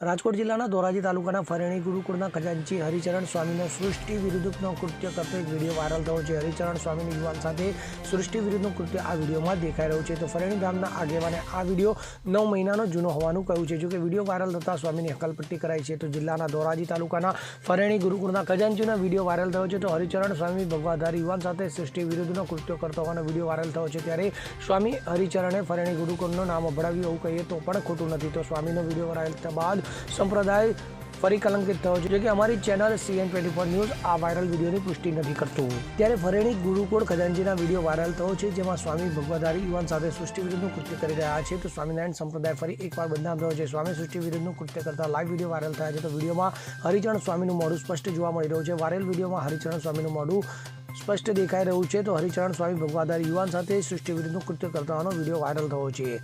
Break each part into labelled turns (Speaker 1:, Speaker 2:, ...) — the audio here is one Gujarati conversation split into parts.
Speaker 1: રાજકોટ જિલ્લાના ધોરાજી તાલુકાના ફરેણી ગુરુકુળના ખજાનચી હરિચરણ સ્વામીનો સૃષ્ટિ વિરુદ્ધનો કૃત્ય કરતો એક વીડિયો વાયરલ થયો છે. હરિચરણ સ્વામીની યુવાન સાથે સૃષ્ટિ વિરુદ્ધનું કૃત્ય આ વિડીયોમાં દેખાઈ રહ્યું છે. તો ફરેણી ગામના આગેવાને આ વીડિયો નવ મહિનાનો જૂનો હોવાનું કહ્યું છે. જોકે વીડિયો વાયરલ થતાં સ્વામીની હકલપટ્ટી કરાઈ છે. તો જિલ્લાના ધોરાજી તાલુકાના ફરેણી ગુરુકુળના ખજાનચીનો વીડિયો વાયરલ થયો છે. તો હરિચરણ સ્વામી ભગવાધારી યુવાન સાથે સૃષ્ટિ વિરુદ્ધનો કૃત્ય કરતો હોવાનો વીડિયો વાયરલ થયો છે. ત્યારે સ્વામી હરિચરણે ફરેણી ગુરુકુળનું નામ અભડાવ્યું એવું કહીએ તો પણ ખોટું નથી. તો સ્વામીનો વીડિયો વાયરલ થયા બાદ સંપ્રદાય ફરી કલંકિત થયો છે. કે અમારી channel CN twenty four news આ વાયરલ વિડીયોની પુષ્ટિ નથી કરતું. ત્યારે ફરેણી ગુરુકુળ ખજાનજીના વીડિયો વાયરલ થયો છે, જેમાં સ્વામી ભગવાધારી યુવાન સાથે સૃષ્ટિ વિરુદ્ધનું કૃત્ય કરી રહ્યા છે. તો સ્વામિનારાયણ સંપ્રદાય ફરી એકવાર બદનામ થયો છે. સ્વામી સૃષ્ટિ વિરુદ્ધનું કૃત્ય કરતા લાઈવ વીડિયો વાયરલ થયા છે. તો વિડીયોમાં હરિચરણ સ્વામીનું મોઢું સ્પષ્ટ જોવા મળી રહ્યું છે. વાયરલ વિડીયોમાં હરિચરણ સ્વામીનું મોઢું સ્પષ્ટ દેખાઈ રહ્યું છે. તો હરિચરણ સ્વામી ભગવાધારી યુવાન સાથે સૃષ્ટિ વિરુદ્ધનું કૃત્ય કરતાનો વીડિયો વાયરલ થયો છે.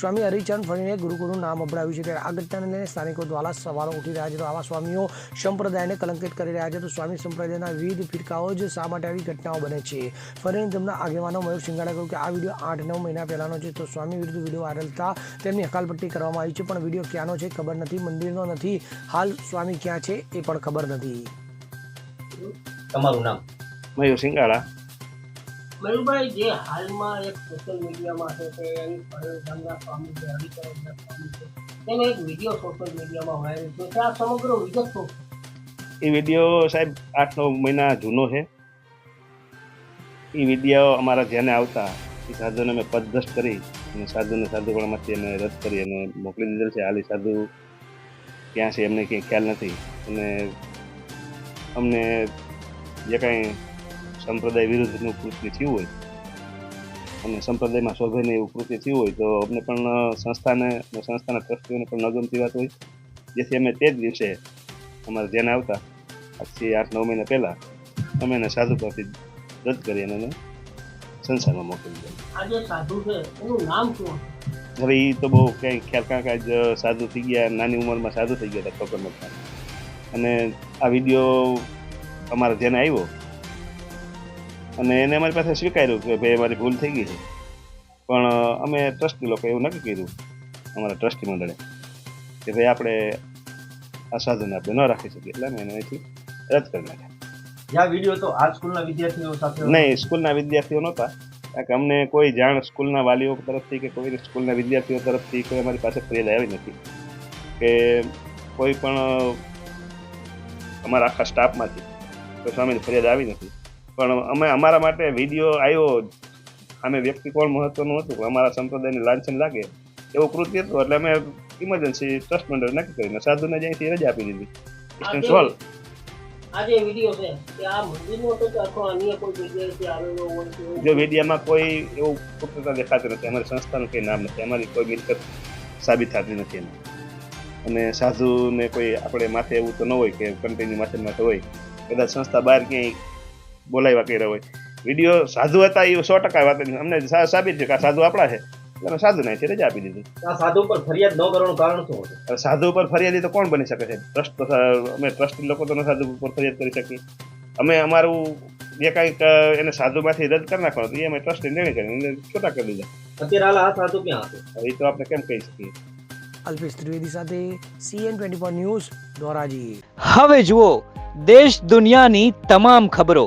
Speaker 1: સ્વામી હરિચરણ ફરીને ગુરુકુળનું નામ અભડાવ્યું છે. ત્યારે આ ઘટનાને લઈને સ્થાનિકો દ્વારા સવાલો ઉઠી રહ્યા છે. તો આવા સ્વામીઓ સંપ્રદાયને કલંકિત કરી રહ્યા છે. તો સ્વામી સંપ્રદાયના વિવિધ ફિરકાઓ જ શા માટે આવી ઘટનાઓ બને છે? ફરીને તેમના આગેવાનો મયુર સિંગાડા કહ્યું કે આ વીડિયો આઠ નવ મહિના પહેલાનો છે. તો સ્વામી વિરુદ્ધ વીડિયો વાયરલ થતા તેમની હકાલપટ્ટી કરવામાં આવી છે. પણ વીડિયો ક્યાંનો છે ખબર નથી. મંદિરનો નથી. હાલ સ્વામી ક્યાં છે એ પણ ખબર નથી.
Speaker 2: તમારું નામ?
Speaker 3: મયુર સિંગાળા
Speaker 2: મયુરભાઈ, જે હાલમાં એક સોશિયલ મીડિયામાં છે તે એની પરિણામના સ્વામી છે હરિચરણના સ્વામી છે, તેનો એક વીડિયો સોશિયલ મીડિયામાં વાયરલ છે. આ સમગ્ર વિગત શું?
Speaker 3: એ વીડિયો સાહેબ આઠ નવ મહિના જૂનો છે. એ વીડિયો અમારા ધ્યાને આવતા એ સાધુને અમે પદભ્રષ્ટ કરી અને સાધુને સાધુપણામાંથી અમે રદ કરી અને મોકલી દીધેલ છે. હાલી સાધુ ક્યાં છે એમને કંઈ ખ્યાલ નથી અને અમને જે કાંઈ સંપ્રદાય વિરુદ્ધનું કૃત્ય થયું હોય અને સંપ્રદાયમાં શોભે એવું કૃત્ય થયું હોય તો અમને પણ સંસ્થાને અને સંસ્થાના ટ્રસ્ટીઓને પણ નગમતી વાત હોય. જેથી અમે તે જ દિવસે અમારે ધ્યાન આવતા આજથી આઠ નવ મહિના પહેલાં અમે એને સાધુ પરથી રદ કરી અને એને સંસારમાં મોકલી દીધા.
Speaker 2: આ જે સાધુ છે એનું નામ શું
Speaker 3: હવે એ તો બહુ કંઈ ખ્યાલ કાંક આજ સાધુ થઈ ગયા નાની ઉંમરમાં સાધુ થઈ ગયા હતા ખબર નથી અને આ વીડિયો અમારા ધ્યાને આવ્યો અને એને અમારી પાસે સ્વીકાર્યું કે ભાઈ અમારી ભૂલ થઈ ગઈ છે. પણ અમે ટ્રસ્ટી લોકો એવું નક્કી કર્યું અમારા ટ્રસ્ટી મંડળે કે ભાઈ આપણે આ સાધન આપણે ન રાખી શકીએ. એટલે અમે એને અહીંથી રદ કરી નાખ્યા.
Speaker 4: જ્યાં વીડિયો તો આ સ્કૂલના વિદ્યાર્થીઓ સાથે
Speaker 3: નહીં સ્કૂલના વિદ્યાર્થીઓ નહોતા. કારણ કે અમને કોઈ જાણ સ્કૂલના વાલીઓ તરફથી કે કોઈ સ્કૂલના વિદ્યાર્થીઓ તરફથી કોઈ અમારી પાસે ફરિયાદ આવી નથી. કે કોઈ પણ અમારા આખા સ્ટાફમાંથી કોઈ સ્વામીની ફરિયાદ આવી નથી. પણ અમે અમારા માટે વીડિયો આવ્યો અમે વ્યક્તિ કોણ મહત્વનું હતું? અમારા સંપ્રદાયને લાંછન લાગે એવું કૃત્ય હતું. એટલે અમે ઇમરજન્સી ટ્રસ્ટ મંડળ નક્કી કરીને સાધુને જ્યાંથી રજા આપી દીધી. ડિસ્ટન્સ હોલ
Speaker 2: આ જે
Speaker 3: મીડિયામાં કોઈ એવું પુખ્તતા દેખાતી નથી. અમારી સંસ્થાનું કંઈ નામ નથી. અમારી કોઈ મિલકત સાબિત થતી નથી એમ. અને સાધુને કોઈ આપણે માથે એવું તો ન હોય કે કન્ટિન્યુ માથે માથે હોય. કદાચ સંસ્થા બહાર ક્યાંય બોલાવ્યા કર્યા હોય. વીડિયો સાધુ હતા એ સો ટકા વાત અમને સાબિત છે કે સાધુ આપણા છે. એટલે સાધુ નહીં રજા આપી દીધી.
Speaker 4: સાધુ પર ફરિયાદ ન કરવાનું કારણ શું હતું?
Speaker 3: સાધુ ઉપર ફરિયાદી તો કોણ બની શકે છે? ટ્રસ્ટ અમે ટ્રસ્ટ લોકો તો સાધુ ઉપર ફરિયાદ કરી શકીએ. અમે અમારું જે કાંઈક એને સાધુમાંથી રદ કરી નાખવાનું હતું એ અમે ટ્રસ્ટને નિર્ણય કરીને એને છૂટા કરી દીધા.
Speaker 4: અત્યારે હાલ આ સાધુ ક્યાં હતું?
Speaker 3: એ તો આપણે કેમ કહી શકીએ?
Speaker 1: અલ્પેશ ત્રિવેદી સાથે CN twenty four news Dhoraji.
Speaker 5: હવે જુઓ દેશ દુનિયાની તમામ ખબરો.